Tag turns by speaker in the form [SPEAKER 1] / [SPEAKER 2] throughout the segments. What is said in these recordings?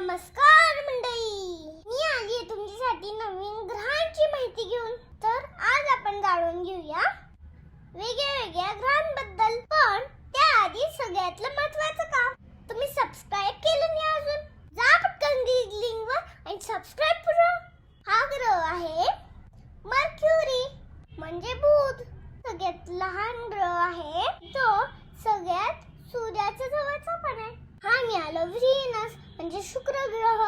[SPEAKER 1] नमस्कार मंडळी. मी आली आहे तुमच्यासाठी नवीन ग्रहांची माहिती घेऊन. तर आज आपण जाणून घेऊया वेगळ्या वेगळ्या ग्रहांबद्दल. पण त्याआधी सगळ्यातलं महत्वाचं काम तुम्ही सबस्क्राईब केलं नाही अजून जा पटकन लिंक वर आणि सबस्क्राईब करा. हा ग्रह आहे मर्क्युरी म्हणजे बुध. सगळ्यात लहान ग्रह आहे तो सगळ्यात सूर्याच्या जवळचा पण आहे. हा मिळाला व्री म्हणजे शुक्र ग्रह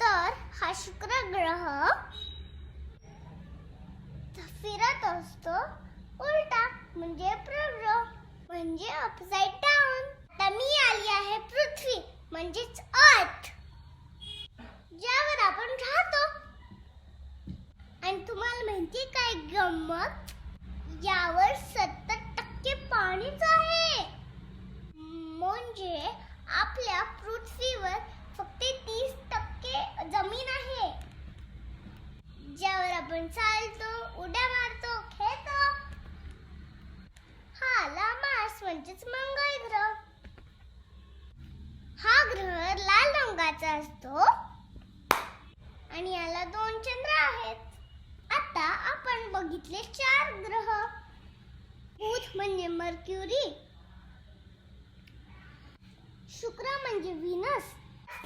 [SPEAKER 1] तर हा शुक्र ग्रह फिरत असतो. उलटा म्हणजे प्रग्रह. म्हणजे अपसाइड डाऊन आता मी आली आहे पृथ्वी म्हणजेच अर्थ ज्यावर आपण राहतो. आणि तुम्हाला माहिती काय गंमत? यावर सत्तर टक्के पाणीच आहे म्हणजे आपल्या पृथ्वीवर फक्त तीस टक्के जमीन आहे ज्यावर चालतो उड्या मारतो खेळतो. हा आला मार्स म्हणजेच मंगळ ग्रह. हा ग्रह लाल रंगाचा असतो. आणि याला दोन चंद्र आहेत. आता आपण बघितले चार ग्रह. बुध म्हणजे मर्क्युरी. शुक्र म्हणजे व्हीनस.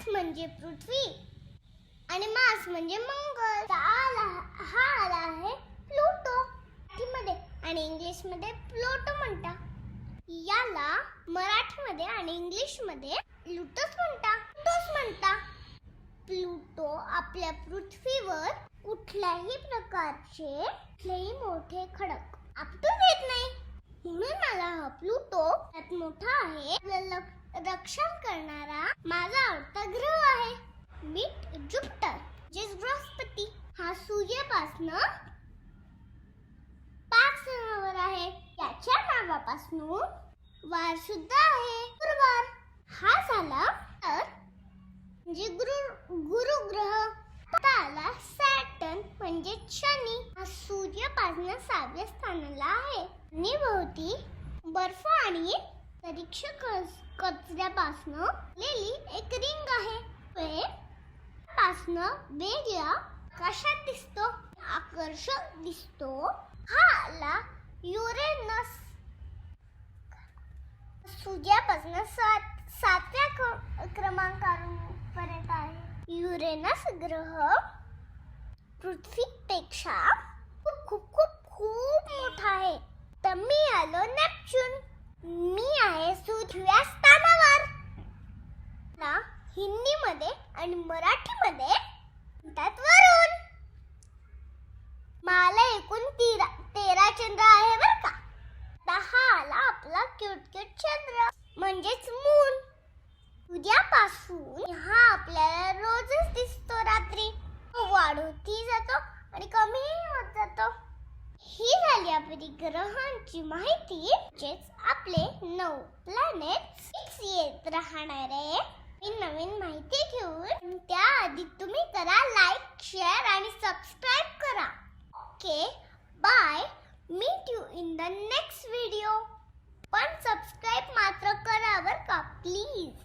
[SPEAKER 1] म्हणजे पृथ्वी. आणि मास म्हणजे मंगळ आला हा आला आहे प्लुटो. मराठीमध्ये आणि इंग्लिशमध्ये प्लुटो म्हणता. याला मराठीमध्ये आणि इंग्लिशमध्ये म्हणता. लुटोस म्हणता. प्लुटो आपल्या पृथ्वीवर कुठल्याही प्रकारचे कुठलेही मोठे खडक आपटून येत नाही. म्हणून मला हा प्लुटो त्यात मोठा आहे. रक्षण करणारा माझा आवडता ग्रह आहे. मी जुपिटर जे बृहस्पती हा सूर्यापासनं पाच जणांवर आहे. याच्या नावापासून वार सुद्धा आहे. गुरुवार. हा झाला तर म्हणजे गुरु गुरु ग्रह आला सॅटर्न म्हणजे शनी. हा सूर्यापासून सहाव्या स्थानाला आहे. आणि भोवती बर्फ आणि परीक्षक कचऱ्यापासून लिहिली लेली एक रिंग आहे. ते पासनं वेगळा कशा दिसतो? आकर्षक दिसतो. हा आला युरेनस. सूर्यापासून सात सातव्या क्रमांकापर्यंत आहे. युरेनस ग्रह पृथ्वीपेक्षा खूप खूप खूप खूप मोठा आहे. तर मी आलो नेपच्यून. मी आहे सूर्यास्त हिंदीमध्ये आणि मराठीमध्ये म्हणतात वरुण. मला एकूण तेरा तेरा चंद्र आहे बर का? दहा आला आपला क्यूट क्यूट चंद्र. म्हणजेच मून उद्यापासून हा आपल्याला रोजच दिसतो रात्री. तो वाढवती जातो आणि कमीही होत जातो. ही झाली आपली ग्रहांची माहिती. म्हणजेच आपले नऊ प्लॅनेट येत येत राहणारे मी नवीन माहिती घेऊन त्याआधी तुम्ही करा लाईक शेअर आणि सबस्क्राईब करा. Okay bye meet you in the next video पण सबस्क्राईब मात्र करा बरं का प्लीज